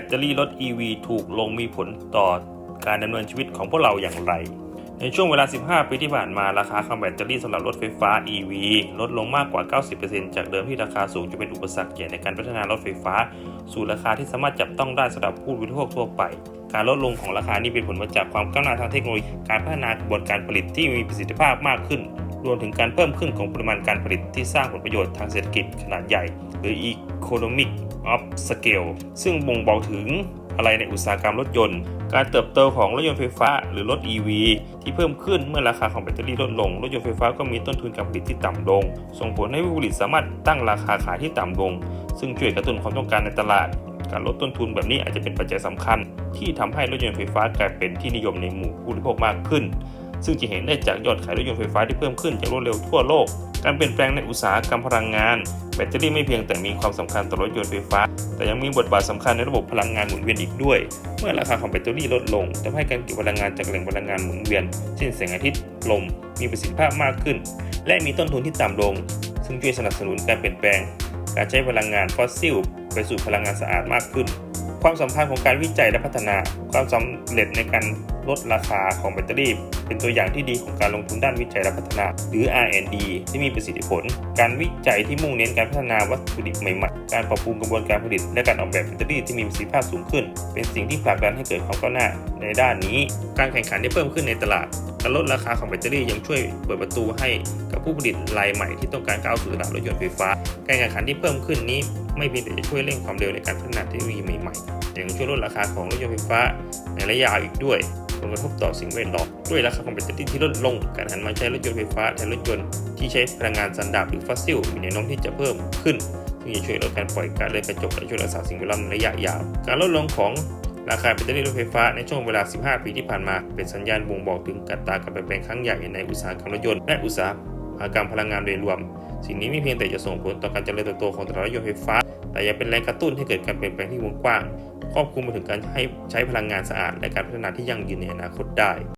ตเตอรี่รถ EV ถูกลงมีผลต่อการดำเนินชีวิตของพวกเราอย่างไร ในช่วงเวลา 15 ปีที่ผ่านมาราคาคอมแบตเตอรี่สำหรับรถไฟฟ้า EV ลดลงมากกว่า 90%จากเดิมที่ราคาสูงจะเป็นอุปสรรคใหญ่ในการพัฒนารถไฟฟ้า สู่ราคาที่สามารถจับต้องได้สำหรับผู้บริโภคทั่วไป การลดลงของราคานี้เป็นผลมาจากความก้าวหน้าทางเทคโนโลยีการพัฒนากระบวนการผลิตที่มีประสิทธิภาพมากขึ้น รวมถึงการเพิ่มขึ้นของปริมาณการผลิตที่สร้างผลประโยชน์ทางเศรษฐกิจขนาดใหญ่ หรือ Economic of Scale ซึ่งบ่งบอกถึงอะไรในอุตสาหกรรมรถยนต์ การเติบโตของรถยนต์ไฟฟ้าหรือรถ EV ที่เพิ่มขึ้นเมื่อราคาของแบตเตอรี่ลดลง รถยนต์ไฟฟ้าก็มีต้นทุนการผลิตที่ต่ำลง ส่งผลให้ผู้ผลิตสามารถตั้งราคาขายที่ต่ำลง ซึ่งช่วยกระตุ้นความต้องการในตลาด การลดต้นทุนแบบนี้อาจจะเป็นปัจจัยสำคัญ ที่ทำให้รถยนต์ไฟฟ้ากลายเป็นที่นิยมในหมู่ผู้บริโภคมากขึ้น ซึ่งจะเห็นได้จากยอดขายรถยนต์ไฟฟ้าที่เพิ่มขึ้นอย่างรวดเร็วทั่วโลก การเปลี่ยนแปลงในอุตสาหกรรมพลังงาน แบตเตอรี่ไม่เพียงแต่มีความสำคัญต่อรถยนต์ไฟฟ้า แต่ยังมีบทบาทสำคัญในระบบพลังงานหมุนเวียนอีกด้วย เมื่อราคาของแบตเตอรี่ลดลงทำให้การเก็บพลังงานจากแหล่งพลังงานหมุนเวียนเช่นแสงอาทิตย์ลมมีประสิทธิภาพมากขึ้น และมีต้นทุนที่ต่ำลง ซึ่งช่วยสนับสนุนการเปลี่ยนแปลง การใช้พลังงานฟอสซิลไปสู่พลังงานสะอาดมากขึ้น ความสัมพันธ์ของการวิจัยและพัฒนา ความสำเร็จในการลดราคาของแบตเตอรี่ เป็นตัวอย่างที่ดีของการลงทุนด้านวิจัยและพัฒนา หรือ R&D ที่มีประสิทธิผล การวิจัยที่มุ่งเน้นการพัฒนาวัตถุดิบใหม่ๆ การปรับปรุงกระบวนการผลิต และการออกแบบแบตเตอรี่ที่มีประสิทธิภาพสูงขึ้น เป็นสิ่งที่ผลักดันให้เกิดความก้าวหน้าในด้านนี้ การแข่งขันที่เพิ่มขึ้นในตลาดการลดราคาของแบตเตอรี่ยังช่วยเปิดประตูให้กับผู้ผลิตรายใหม่ที่ต้องการก้าวสู่ตลาดรถยนต์ไฟฟ้า การแข่งขันที่เพิ่มขึ้นนี้ไม่เพียงแต่จะช่วยเร่งความเร็วในการพัฒนาเทคโนโลยีใหม่ๆแต่ยังช่วยลดราคาของรถยนต์ไฟฟ้าในระยะยาวอีกด้วย ผลกระทบต่อสิ่งแวดล้อมด้วยราคาของแบตเตอรี่ที่ลดลง การหันมาใช้รถยนต์ไฟฟ้าแทนรถยนต์ที่ใช้พลังงานสันดาปหรือฟอสซิลมีแนวโน้มที่จะเพิ่มขึ้นซึ่งจะช่วยลดการปล่อยก๊าซเรือนกระจกและช่วยรักษาสิ่งแวดล้อมในระยะยาว การลดลงของราคาแบตเตอรี่รถไฟฟ้าในช่วงเวลา 15 ปีที่ผ่านมา เป็นสัญญาณบ่งบอกถึงการตาการเปลี่ยนแปลงครั้งใหญ่ในอุตสาหกรรมรถยนต์และอุตสาห หกรรมพลังงานโดยรวม สิ่งนี้ไม่เพียงแต่จะส่งผลต่อการเจริญเติบโตของตลาดรถยนต์ไฟฟ้า แต่ยังเป็นแรงกระตุ้นให้เกิดการเปลี่ยนแปลงที่วงกว้างครอบคลุมไปถึงการให้ใช้พลังงานสะอาด และการพัฒนาที่ยั่งยืนในอนาคตได้